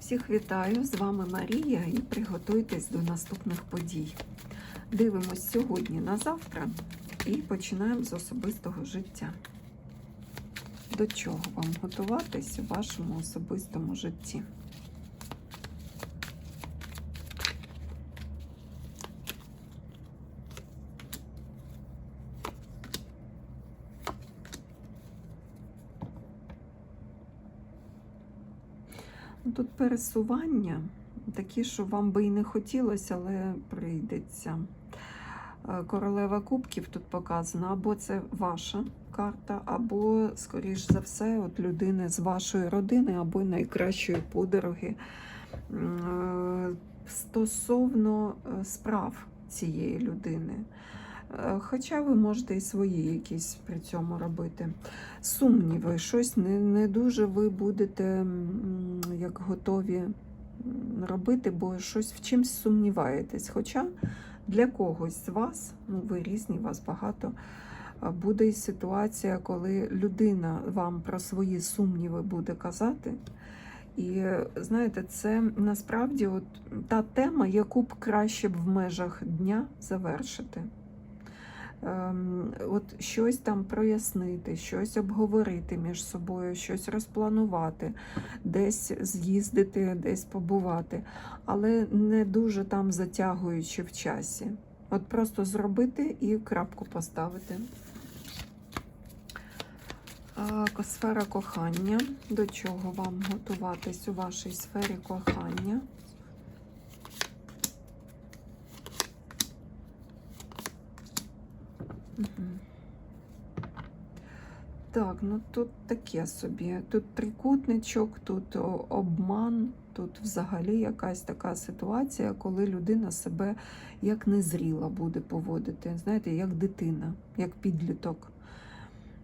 Всіх вітаю! З вами Марія і приготуйтесь до наступних подій. Дивимось сьогодні на завтра і починаємо з особистого життя. До чого вам готуватись у вашому особистому житті? Тут пересування такі, що вам би і не хотілося, але прийдеться. Е, Королева кубків тут показана, або це ваша карта, або, скоріш за все, от людини з вашої родини, або найкращої подруги М, е, стосовно е, справ цієї людини. Е, Хоча ви можете і свої якісь при цьому робити. Сумніви, щось не, не дуже ви будете як готові робити, бо щось в чимсь сумніваєтесь. Хоча для когось з вас, ну ви різні, вас багато, буде і ситуація, коли людина вам про свої сумніви буде казати. І е, знаєте, це насправді от та тема, яку б краще б в межах дня завершити. Ем, От щось там прояснити, щось обговорити між собою, щось розпланувати, десь з'їздити, десь побувати, але не дуже там затягуючи в часі. От просто зробити і крапку поставити. А, Сфера кохання. До чого вам готуватись у вашій сфері кохання? Так, ну тут таке собі. Тут трикутничок, тут обман, тут взагалі якась така ситуація, коли людина себе як незріла буде поводити, знаєте, як дитина, як підліток.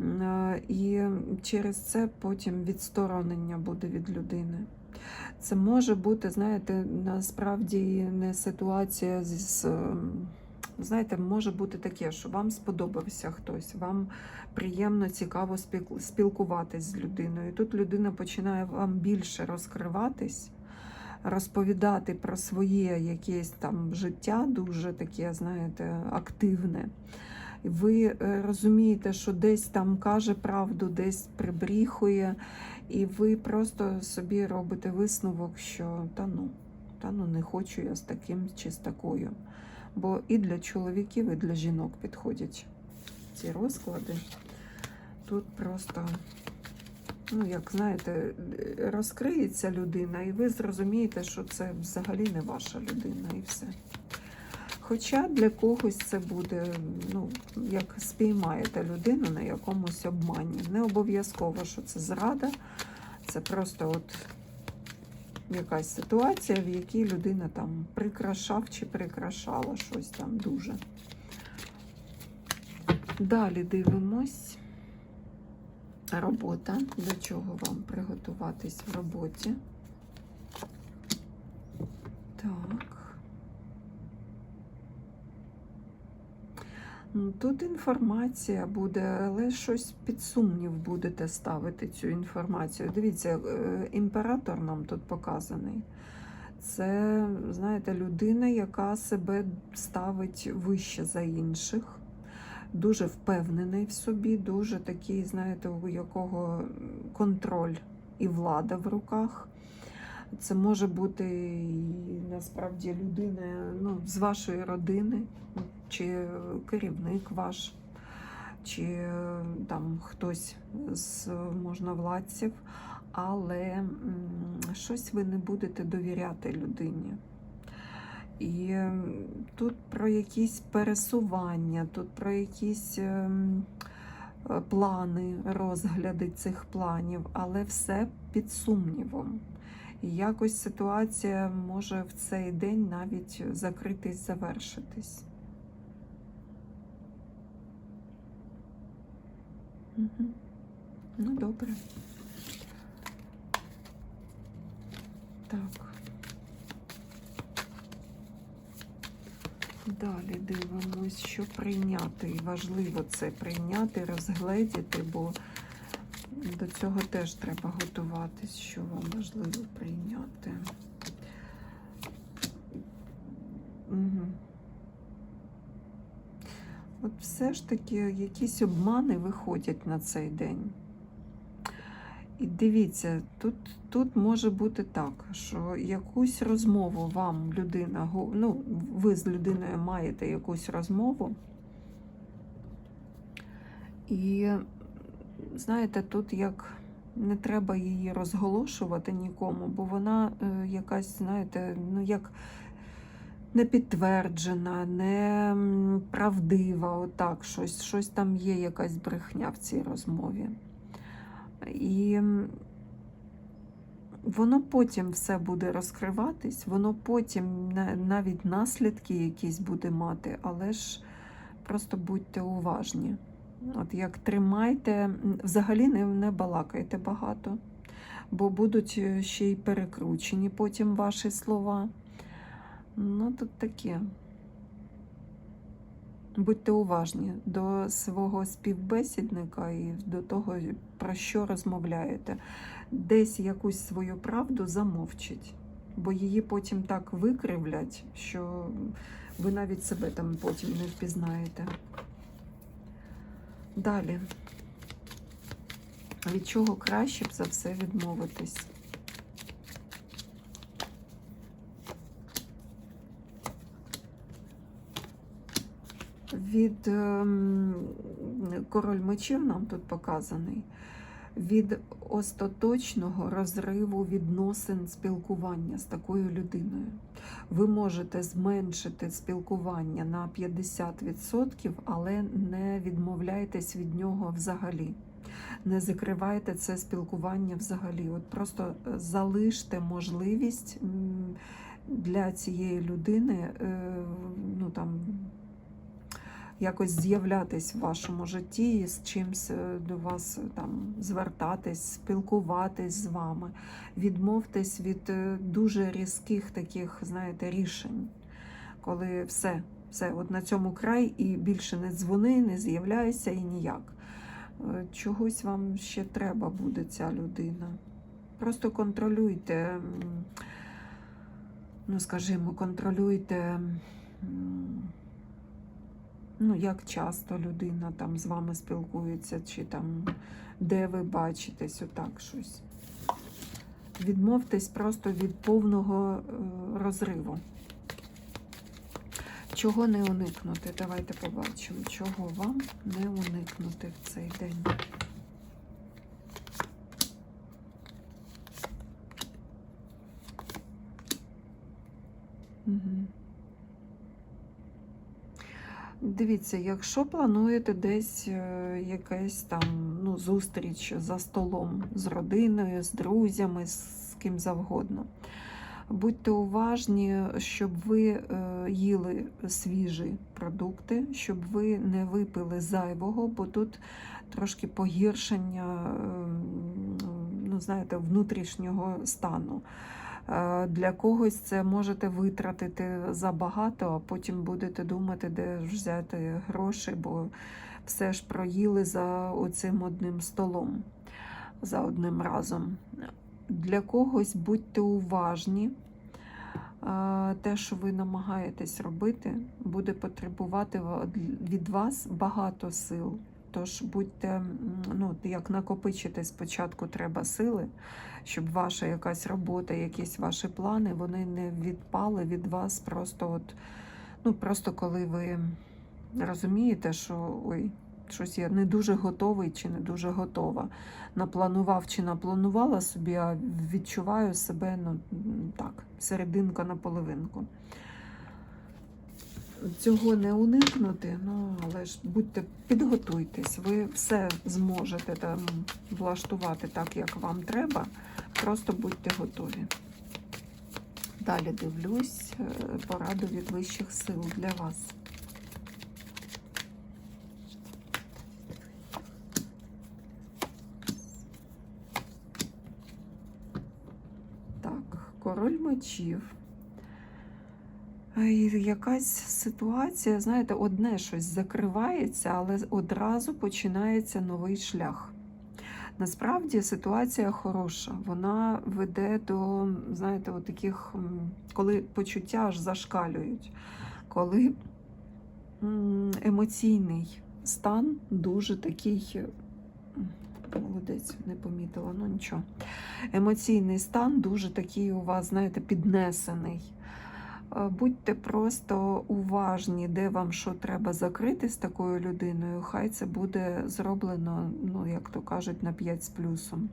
Е, І через це потім відсторонення буде від людини. Це може бути, знаєте, насправді не ситуація з. Знаєте, може бути таке, що вам сподобався хтось, вам приємно, цікаво спілкуватись з людиною. Тут людина починає вам більше розкриватись, розповідати про своє якесь там життя, дуже таке, знаєте, активне. Ви е, розумієте, що десь там каже правду, десь прибріхує, і ви просто собі робите висновок, що та ну, та ну не хочу я з таким чи з такою. Бо і для чоловіків, і для жінок підходять ці розклади. Тут просто, ну, як знаєте, розкриється людина, і ви зрозумієте, що це взагалі не ваша людина, і все. Хоча для когось це буде, ну, як спіймаєте людину на якомусь обмані. Не обов'язково, що це зрада, це просто от якась ситуація, в якій людина там прикрашав чи прикрашала щось там дуже. Далі дивимось. Робота. До чого вам приготуватись в роботі? Так. Ну, Тут інформація буде, але щось під сумнів будете ставити цю інформацію. Дивіться, е, імператор нам тут показаний. Це, знаєте, людина, яка себе ставить вище за інших, дуже впевнений в собі, дуже такий, знаєте, у якого контроль і влада в руках. Це може бути і насправді людина ну, з вашої родини, чи керівник ваш, чи там хтось з можновладців, але щось ви не будете довіряти людині. І тут про якісь пересування, тут про якісь ем, плани, розгляди цих планів, але все під сумнівом. І якось ситуація може в цей день навіть закритись, завершитись. Мгм. Ну, добре. Так. Далі дивимось, що прийняти. І важливо це прийняти, розгледіти, бо до цього теж треба готуватись, що вам важливо прийняти. Все ж таки якісь обмани виходять на цей день. І дивіться, тут, тут може бути так, що якусь розмову вам людина, ну, ви з людиною маєте якусь розмову. І знаєте, тут як не треба її розголошувати нікому, бо вона е, якась, знаєте, ну як не підтверджена, не правдива, отак, щось, щось там є, якась брехня в цій розмові. І воно потім все буде розкриватись, воно потім навіть наслідки якісь буде мати, але ж просто будьте уважні. От як тримайте, взагалі не, не балакайте багато, бо будуть е, ще й перекручені потім ваші слова. Ну, тут таке. Будьте уважні до свого співбесідника і до того, про що розмовляєте. Десь якусь свою правду замовчить, бо її потім так викривлять, що ви навіть себе там потім не впізнаєте. Далі. Від чого краще б за все відмовитись? Від ем, король мечів нам тут показаний. Від остаточного розриву відносин спілкування з такою людиною. Ви можете зменшити спілкування на 50%, але не відмовляйтесь від нього взагалі. Не закривайте це спілкування взагалі. От просто е, залиште можливість для цієї людини е, ну, там, якось з'являтись в вашому житті, з чимсь е, до вас е, там звертатись, спілкуватись з вами. Відмовтесь від е, дуже різких таких, знаєте, рішень, коли все, все, от на цьому край і більше не дзвони, не з'являйся і ніяк. Чогось вам ще треба буде ця людина. Просто контролюйте, ну скажімо, контролюйте. Ну, як часто людина там з вами спілкується, чи там де ви бачитесь, отак щось. Відмовтесь просто від повного е, розриву. Чого не уникнути? Давайте побачимо, чого вам не уникнути в цей день. Угу. Дивіться, якщо плануєте десь е, якась там ну, зустріч за столом з родиною, з друзями, з ким завгодно, будьте уважні, щоб ви е, їли свіжі продукти, щоб ви не випили зайвого, бо тут трошки погіршення, е, ну, знаєте, внутрішнього стану. Для когось це можете витратити забагато, а потім будете думати, де взяти гроші, бо все ж проїли за оцим одним столом, за одним разом. Для когось будьте уважні. Те, що ви намагаєтесь робити, буде потребувати від вас багато сил. Тож будьте, ну, як накопичити спочатку треба сили, щоб ваша якась робота, якісь ваші плани, вони не відпали від вас просто от, ну, просто коли ви розумієте, що ой, щось я не дуже готовий чи не дуже готова. Напланував чи напланувала собі, а відчуваю себе, ну так, серединка на половинку. Цього не уникнути, ну але ж будьте, підготуйтесь, ви все зможете там влаштувати так, як вам треба. Просто будьте готові. Далі дивлюсь е, пораду від вищих сил для вас. Так, король мечів. І якась ситуація, знаєте, одне щось закривається, але одразу починається новий шлях. Насправді ситуація хороша. Вона веде до, знаєте, от таких, коли почуття аж зашкалюють, коли емоційний стан дуже такий. Молодець, не помітила, ну нічого. Емоційний стан дуже такий у вас, знаєте, піднесений. Е, Будьте просто уважні, де вам що треба закрити з такою людиною. Хай це буде зроблено, ну, як то кажуть, на 5 з плюсом.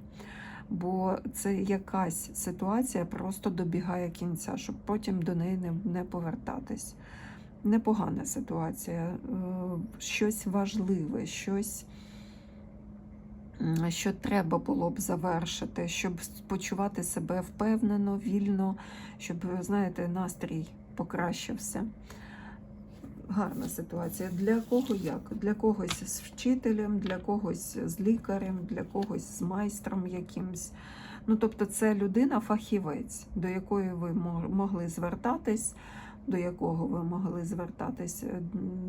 Бо це якась ситуація просто добігає кінця, щоб потім до неї не, не повертатись. Непогана ситуація, е, щось важливе, щось, що треба було б завершити, щоб почувати себе впевнено, вільно, щоб, знаєте, настрій покращився. Гарна ситуація. Для кого як? Для когось з вчителем, для когось з лікарем, для когось з майстром якимсь. Ну, тобто, це людина-фахівець, до якої ви могли звертатись, до якого ви могли звертатись,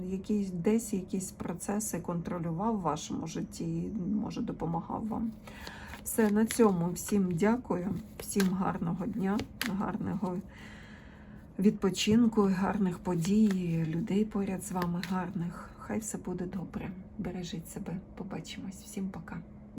м, якийсь, десь якісь процеси контролював в вашому житті і, може, допомагав вам. Все, на цьому всім дякую, всім гарного дня, гарного відпочинку, гарних подій, людей поряд з вами гарних. Хай все буде добре. Бережіть себе. Побачимось. Всім пока.